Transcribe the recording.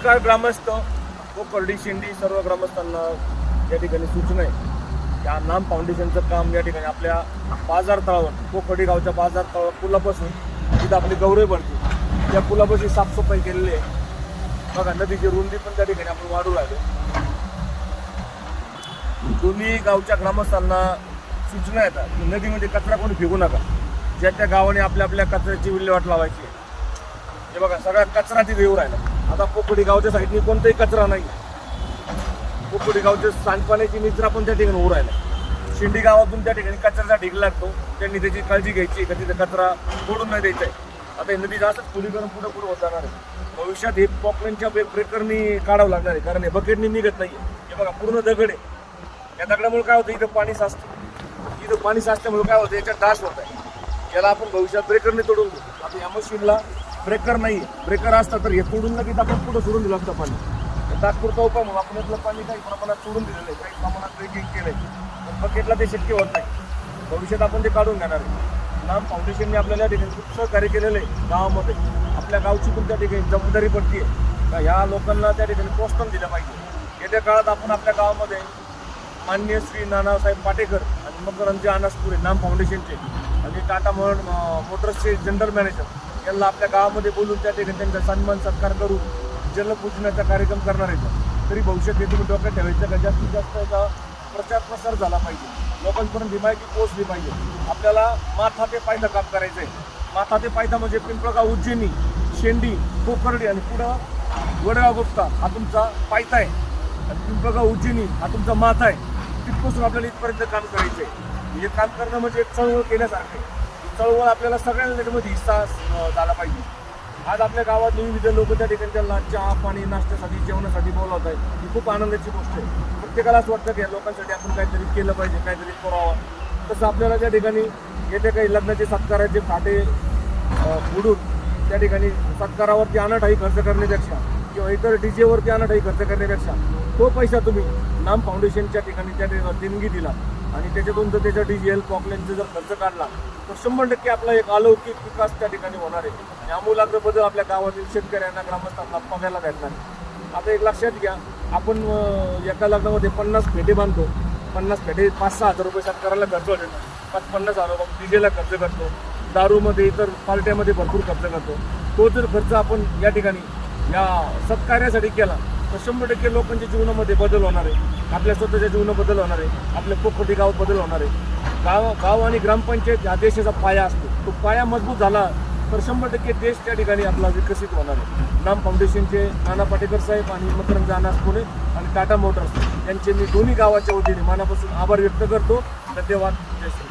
नमस्कार ग्रामस्थ कोकडी शिंडी सर्व ग्रामस्थांना या ठिकाणी सूचना आहे. या नाम फाउंडेशनचं काम या ठिकाणी आपल्या बाजार तळावर कोकर्डी गावच्या बाजार तळावर पुलापासून तिथं आपली गौरव भरते त्या पुलापाशी साफसफाई केलेली आहे. बघा नदीची रुंदी पण त्या ठिकाणी आपण वाढू लागलो. दोन्ही गावच्या ग्रामस्थांना सूचना येतात की नदीमध्ये कचरा कोणी फेकू नका. ज्या त्या गावाने आपल्या आपल्या कचऱ्याची विल्हेवाट लावायची आहे. हे बघा सगळा कचरा तिथे येऊ राहिला. आता पोकडी गावच्या साईडनी कोणताही कचरा नाही. पोकडी गावच्या सांडपाण्याची निचरा पण त्या ठिकाणी होऊ राहिला शिंडी गावातून त्या ठिकाणी कचऱ्याचा ढीग लागतो. त्यांनी त्याची काळजी घ्यायची का तिथे कचरा सोडून नाही द्यायचा आहे. आता हे नदी जास्त खुलीकरण पुढे पुढे होत जाणार आहे. भविष्यात हे पॉकलेनच्या ब्रेकरनी काढावं लागणार आहे कारण हे बकेटनी निघत नाही हे बघा पूर्ण दगड आहे. या दगडामुळे काय होतं? इथं पाणी साचतं. इथं पाणी साचल्यामुळे काय होतं? याच्यात डास होत आहे. याला आपण भविष्यात ब्रेकरने तोडून आता या मशीनला ब्रेकर नाही ब्रेकर असता तर हे तोडून लगेच आपण कुठं सोडून दिलं असतं पाणी. तात्पुरता उपाय म्हणून आपण यातलं पाणी काही प्रमाणात सोडून दिलेलं आहे. काही प्रमाणात ब्रेकिंग केलंय. पण बकेटला ते शक्य होत नाही. भविष्यात आपण ते काढून घेणार आहे. नाम फाउंडेशनने आपल्याला ठिकाणी खूप सहकार्य केलेलं आहे गावामध्ये. आपल्या गावची पण त्या ठिकाणी जबाबदारी पडते का ह्या लोकांना त्या ठिकाणी प्रोत्साहन दिलं पाहिजे. येत्या काळात आपण आपल्या गावामध्ये मान्य श्री नानासाहेब पाटेकर आणि मकरंजी अनासपुरे नाम फाउंडेशनचे आणि टाटा मोटर्सचे जनरल मॅनेजर यांना आपल्या गावामध्ये बोलून त्या ठिकाणी त्यांचा सन्मान सत्कार करून जलपूजनाचा कार्यक्रम करणार आहेत. तरी भविष्यात हे तुम्ही डोक्यात ठेवायचं का? जास्तीत जास्त याचा प्रचार प्रसार झाला पाहिजे. लोकांपर्यंत ही माहिती पोहोचली पाहिजे. आपल्याला माथा ते पायदा काम करायचं आहे माथा ते पायदा म्हणजे पिंपळगाव उज्जैनी शेंडी कोकर्डी आणि पुढं वडगाव गुप्ता हा तुमचा पायथा आहे. आणि पिंपळगाव उज्जैनी हा तुमचा माथा आहे. तिथपासून आपल्याला इथपर्यंत काम करायचं आहे हे काम करणं म्हणजे एक चळवळ केल्यासारखं आहे. चळवळ आपल्याला सगळ्या नेटमध्ये हिस्सा झाला पाहिजे. आज आपल्या गावात विविध लोक त्या ठिकाणी त्यांना चहा पाणी नाश्त्यासाठी जेवणासाठी बोलावत आहेत ही खूप आनंदाची गोष्ट आहे. प्रत्येकाला असं वाटतं की या लोकांसाठी आपण काहीतरी केलं पाहिजे काहीतरी करावं. तसं आपल्याला त्या ठिकाणी येते काही लग्नाचे सत्काराचे फाटे अं, त्या ठिकाणी सत्कारावरती अनाठाई खर्च करण्यापेक्षा किंवा इतर डी जेवरती अनाठाई खर्च करण्यापेक्षा तो पैसा तुम्ही नाम फाउंडेशनच्या ठिकाणी त्या देणगी दिला. आणि त्याच्यातून जर त्याच्या डी जी एल पॉकलेनचा जर खर्च काढला तर शंभर टक्के आपला एक अलौकिक विकास त्या ठिकाणी होणार आहे. आणि आमूलाग्र बदल आपल्या गावातील शेतकऱ्यांना ग्रामस्थांना बघायला भेटणार आता एक लक्षात घ्या आपण एका लग्नामध्ये पन्नास फेटे बांधतो. पन्नास फेटे पाच सहा हजार रुपये शेतकऱ्याला खर्च होते. पाच पन्नास हजार रुपये डीजेला खर्च करतो. दारूमध्ये इतर पार्ट्यामध्ये भरपूर खर्च करतो. तो जर खर्च आपण या ठिकाणी या सत्कार्यासाठी केला तर शंभर टक्के लोकांच्या जीवनामध्ये बदल होणार आहे. आपल्या स्वतःच्या जीवनात बदल होणार आहे. आपल्या पोखोटी गावात बदल होणार आहे. गाव गाव आणि ग्रामपंचायत हा देशाचा पाया असतो. तो पाया मजबूत झाला तर शंभर टक्के देश त्या ठिकाणी आपला विकसित होणार आहे. नाम फाउंडेशनचे नाना पाटेकर साहेब आणि मकरंद अनास पुणे आणि टाटा मोटर्स यांचे मी दोन्ही गावाच्या वतीने मनापासून आभार व्यक्त करतो. धन्यवाद. जय श्री